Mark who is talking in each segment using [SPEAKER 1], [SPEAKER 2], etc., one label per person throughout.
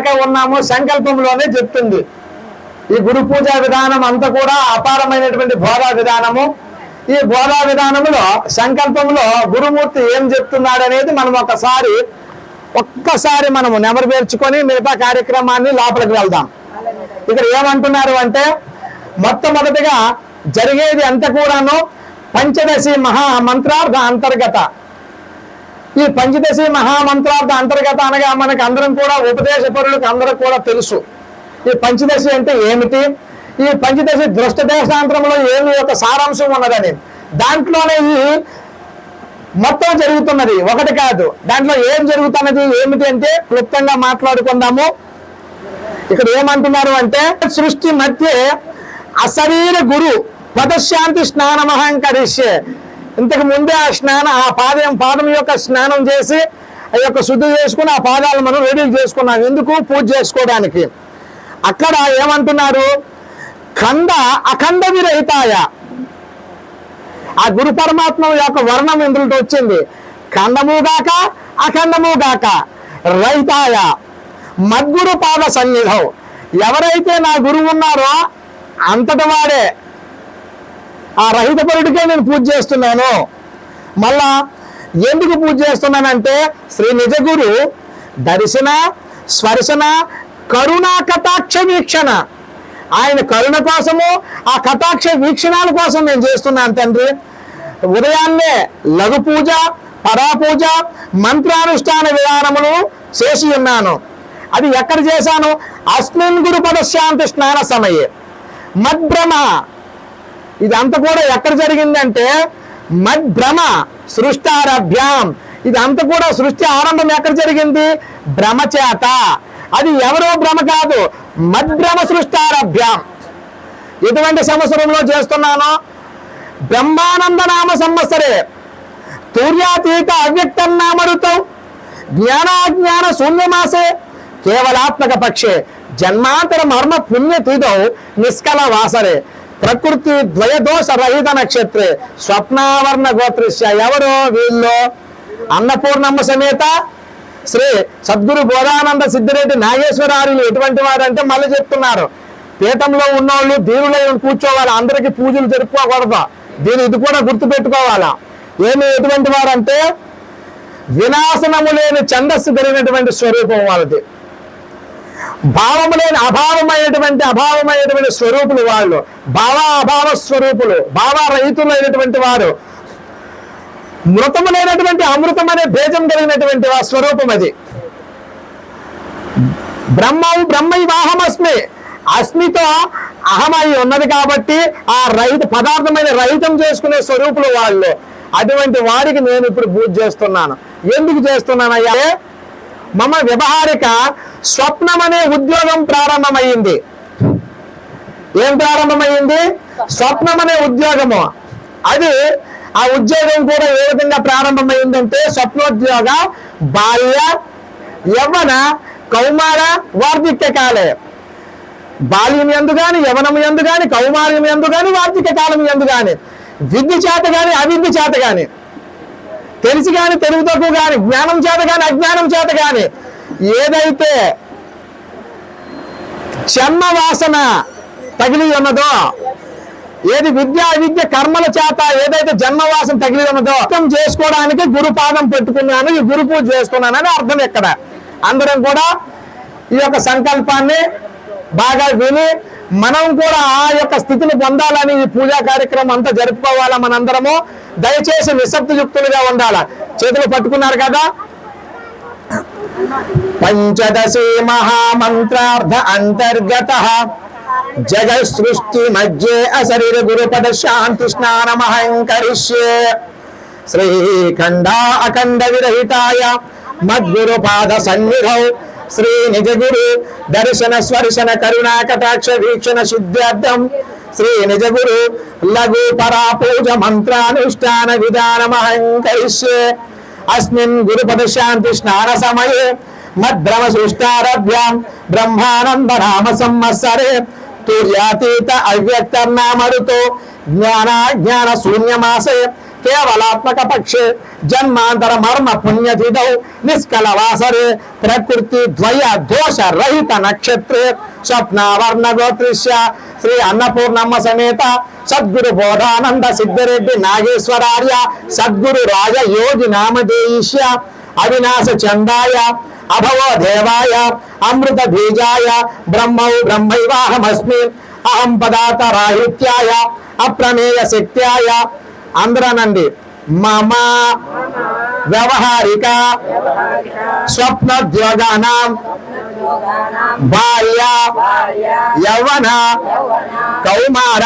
[SPEAKER 1] దాకా ఉన్నాము సంకల్పంలోనే చెప్తుంది. ఈ గురు పూజా విధానం అంతా కూడా అపారమైనటువంటి బోధా విధానము. ఈ బోధా విధానంలో సంకల్పంలో గురుమూర్తి ఏం చెప్తున్నాడు అనేది మనం ఒకసారి ఒక్కసారి మనము నెమరు పేర్చుకొని మిగతా కార్యక్రమాన్ని లోపలికి వెళ్దాం. ఇక్కడ ఏమంటున్నారు అంటే మొట్టమొదటిగా జరిగేది అంత కూడాను పంచదశి మహా మంత్రార్థ అంతర్గత. ఈ పంచదశి మహామంత్రార్థ అంతర్గత అనగా మనకు అందరం కూడా ఉపదేశపరులకు అందరూ కూడా తెలుసు. ఈ పంచదశి అంటే ఏమిటి? ఈ పంచదశి దృష్ట దేశాంతరంలో ఏమి యొక్క సారాంశం ఉన్నదని. దాంట్లోనే ఈ మొత్తం జరుగుతున్నది. ఒకటి కాదు. దాంట్లో ఏం జరుగుతున్నది? ఏమిటి అంటే క్లుప్తంగా మాట్లాడుకుందాము. ఇక్కడ ఏమంటున్నారు అంటే సృష్టి మధ్య అశరీర గురు పదశాంతి స్నానమహంకరిష్యే ఇంతకు ముందే ఆ స్నానం ఆ పాదం పాదం యొక్క స్నానం చేసి ఆ యొక్క శుద్ధి చేసుకుని ఆ పాదాలు మనం రెడీ చేసుకున్నాం. ఎందుకు? పూజ చేసుకోవడానికి. అక్కడ ఏమంటున్నారు? కంద అఖండ విరహితాయ. ఆ గురు పరమాత్మ యొక్క వర్ణం ఇందులో వచ్చింది. ఖండముగాక అఖండముగాక రైతాయ మద్గురు పాద సన్నిధం. ఎవరైతే నా గురువు ఉన్నారో అంతటి వాడే ఆ రహిత పరుడికే నేను పూజ చేస్తున్నాను. మళ్ళా ఎందుకు పూజ చేస్తున్నానంటే శ్రీ నిజగురు దర్శన స్పర్శన కరుణా కటాక్ష వీక్షణ. ఆయన కరుణ కోసము ఆ కటాక్ష వీక్షణాల కోసం నేను చేస్తున్నాను తండ్రి. ఉదయాన్నే లఘు పూజ పరాపూజ మంత్రానుష్ఠాన విధానములు చేసి ఉన్నాను. అది ఎక్కడ చేశాను? అస్మిన్ గురు పదశాంతి స్నాన సమయే. మద్భ్రమ ఇదంతా కూడా ఎక్కడ జరిగిందంటే మద్భ్రమ సృష్టారభ్యాం. ఇదంతా కూడా సృష్టి ఆరంభం ఎక్కడ జరిగింది? భ్రమ చేత అది ఎవరో భ్రమ కాదు మద్భ్రమ సృష్టారభ్యాం. ఎటువంటి సంవత్సరంలో చేస్తున్నానో? బ్రహ్మానంద నామ సంవత్సరే. తూర్యాతీత అవ్యక్తం నామరుతం జ్ఞానాజ్ఞాన శూన్యమాసే. కేవలాత్మక పక్షే. జన్మాంతర మర్మ పుణ్య నిష్కల వాసరే ప్రకృతి ద్వయదోష రహిత నక్షత్రే. స్వప్నావర్ణ గోత్రస్య ఎవరు వీళ్ళు? అన్నపూర్ణమ్మ సమేత శ్రీ సద్గురు బోధానంద సిద్ధిరెడ్డి నాగేశ్వరారులు ఎటువంటి వారు అంటే మళ్ళీ చెప్తున్నారు. పీఠంలో ఉన్నోళ్ళు దేవుళ్ళ కూర్చోవాలి అందరికీ పూజలు జరుపుకోకూడదు. దీని ఇది కూడా గుర్తుపెట్టుకోవాలా? ఏమి ఎటువంటి వారంటే వినాశనము లేని ఛందస్సు కలిగినటువంటి స్వరూపం వాళ్ళది. భావము లేని అభావమైనటువంటి అభావమైనటువంటి స్వరూపులు వాళ్ళు. భావ అభావ స్వరూపులు భావ రహితులైనటువంటి వారు. మృతములైనటువంటి అమృతం అనే భేదం కలిగినటువంటి ఆ స్వరూపం అది. బ్రహ్మం బ్రహ్మైవాహమస్మి. అస్మితో అహమై ఉన్నది కాబట్టి ఆ రహిత పదార్థమైన రహితం చేసుకునే స్వరూపులు వాళ్ళు. అటువంటి వారికి నేను ఇప్పుడు పూజ చేస్తున్నాను. ఎందుకు చేస్తున్నాను అయ్యా మమ వ్యవహారిక స్వప్నం అనే ఉద్యోగం ప్రారంభమైంది ఏం ప్రారంభమైంది స్వప్నం అనే ఉద్యోగము. అది ఆ ఉద్యోగం కూడా ఏ విధంగా ప్రారంభమైందంటే స్వప్నోద్యోగ బాల్య యవ్వన కౌమార వార్ధిక్య కాలే. బాల్యం ఎందు గాని యవనం ఎందు గాని కౌమార్యం ఎందు గాని వార్ధిక కాలం ఎందు గాని విద్య చేత గాని అవిద్య చేత గాని తెలిసి గాని తెలుగు తక్కువ గాని జ్ఞానం చేత గాని అజ్ఞానం చేత గాని ఏదైతే జన్మ వాసన తగిలి ఉన్నదో ఏది విద్య కర్మల చేత ఏదైతే జన్మవాసం తగిలి ఉన్నదో అర్థం చేసుకోవడానికి గురుపాదం పెట్టుకున్నాను ఈ గురు పూజ చేసుకున్నానని అర్థం ఇక్కడ అందరం కూడా ఈ యొక్క సంకల్పాన్ని బాగా విని మనం కూడా ఆ యొక్క స్థితిని పొందాలని ఈ పూజా కార్యక్రమం అంతా జరుపుకోవాలా మనందరము? దయచేసి నిశ్శబ్దయుక్తులుగా ఉండాలా? చేతులు పట్టుకున్నారు కదా? పంచదశే మహామంత్రార్థ అంతర్గత జగత్ సృష్టి మధ్యే అశరీర గురుపద శాంతి స్నానమహంకరిష్యే. శ్రీఖండా అఖండ విరహితాయ మద్గురు పాద సన్నిధౌ. శ్రీ నిజ గురు దర్శన స్వర్శన కరుణా కటాక్ష వీక్షణ సిద్ధార్థం శ్రీ నిజ గురు లఘు పరా పూజ మంత్రానుష్ఠాన విధానమహంకరిష్యే. అస్మిన్ గురుపద శాంతి స్నాన సమయే మద్భ్రమ సృష్టారభ్యాం బ్రహ్మానంద కేవలాత్మక పక్షే జన్మాంతర మర్మ పుణ్యతిథౌ నిష్కలవాసరే ప్రకృతి ద్వయ దోష రహిత నక్షత్రే స్వప్నావర్ణ గోత్రిష్య శ్రీ అన్నపూర్ణమ్మ సమేత సద్గురు బోధానంద సిద్ధిరెడ్డి నాగేశ్వరార్య సద్గురు రాజ యోగి నామధేయిష్య అవినాశ చందాయ అభవో దేవాయ అమృత బీజాయ బ్రహ్మౌ బ్రహ్మైవాహమస్మి అహం పదార్థ రాహిత్యాయ అప్రమేయ శక్త్యాయ అందరనండి మమ వ్యవహారిక స్వప్నోద్యోగానాం భార్య యవ్వన కౌమార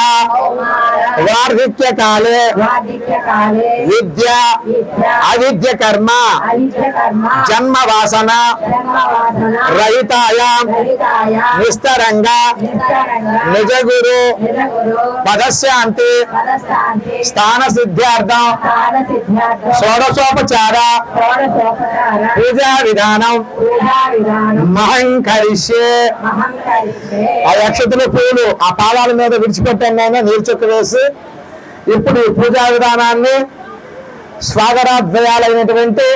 [SPEAKER 1] వార్ధక్య కాలే
[SPEAKER 2] వాదిత్యకాలే
[SPEAKER 1] విద్య
[SPEAKER 2] విద్య
[SPEAKER 1] అవిద్య కర్మ జన్మ వాసన రహితాయ విస్తరంగ
[SPEAKER 2] నిస్తరంగ
[SPEAKER 1] నిజగురు పదశాంతి స్థాన సిద్ధ్యార్థం షోడశోపచార పూజా విధానం
[SPEAKER 2] పూజా అహంకరిషే
[SPEAKER 1] ఆ యక్షతుల పూలు ఆ పాదాల మీద విడిచిపెట్టాను నీరు చుక్క వేసి ఇప్పుడు ఈ పూజా విధానాన్ని స్వాగరాధ్వయాలైనటువంటి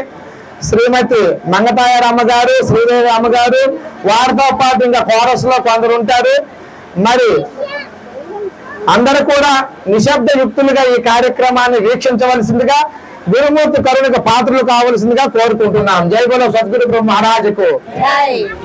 [SPEAKER 1] శ్రీమతి మంగతాయారు అమ్మగారు శ్రీదేవి అమ్మగారు వారితో పాటు ఇంకా కోరస్లో కొందరు ఉంటారు. మరి అందరూ కూడా నిశ్శబ్ద యుక్తులుగా ఈ కార్యక్రమాన్ని వీక్షించవలసిందిగా గురుమూర్తి కరుణకు పాత్రలు కావలసిందిగా కోరుకుంటున్నాం. జై బలో సద్గురు మహారాజుకు.